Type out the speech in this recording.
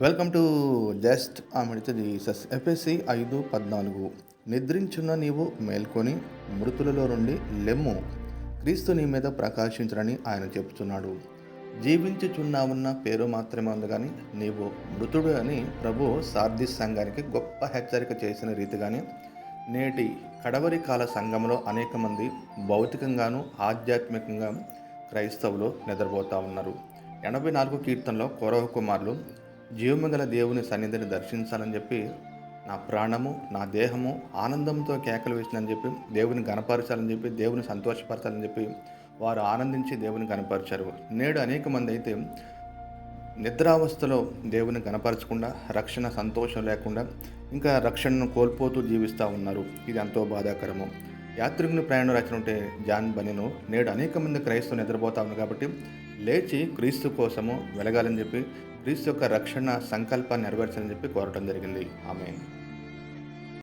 Welcome to just ఆమెడితే Jesus FSC ఐదు పద్నాలుగు. నిద్రించున్న నీవు మేల్కొని మృతులలో నుండి లెమ్ము. క్రీస్తు నీ మీద ప్రకాశించడని ఆయన చెప్తున్నాడు. జీవించుచున్నావున్న పేరు మాత్రమే ఉంది కానీ నీవు మృతుడు అని ప్రభు సార్థి సంఘానికి గొప్ప హెచ్చరిక చేసిన రీతిగానే నేటి కడవరి కాల సంఘంలో అనేక మంది భౌతికంగాను ఆధ్యాత్మికంగా క్రైస్తవులు నిద్రపోతూ ఉన్నారు. ఎనభై నాలుగు కీర్తనలో కౌరవ కుమారులు జీవమగల దేవుని సన్నిధిని దర్శించాలని చెప్పి నా ప్రాణము నా దేహము ఆనందంతో కేకలు వేసిందని చెప్పి దేవుని గనపరచాలని చెప్పి దేవుని సంతోషపరచాలని చెప్పి వారు ఆనందించి దేవుని గనపరిచారు నేడు అనేక మంది అయితే నిద్రావస్థలో దేవుని గనపరచకుండా రక్షణ సంతోషం లేకుండా ఇంకా రక్షణను కోల్పోతూ జీవిస్తూ ఉన్నారు. ఇది ఎంతో బాధాకరము. యాత్రికుని ప్రయాణం రాసినట్టే జాన్ బనిను నేడు అనేక మంది క్రైస్తవులు నిద్రపోతా ఉంది కాబట్టి లేచి క్రీస్తు కోసము వెలగాలని చెప్పి క్రీస్తు యొక్క రక్షణ సంకల్పాన్ని నెరవేర్చాలని చెప్పి కోరటం జరిగింది. ఆమె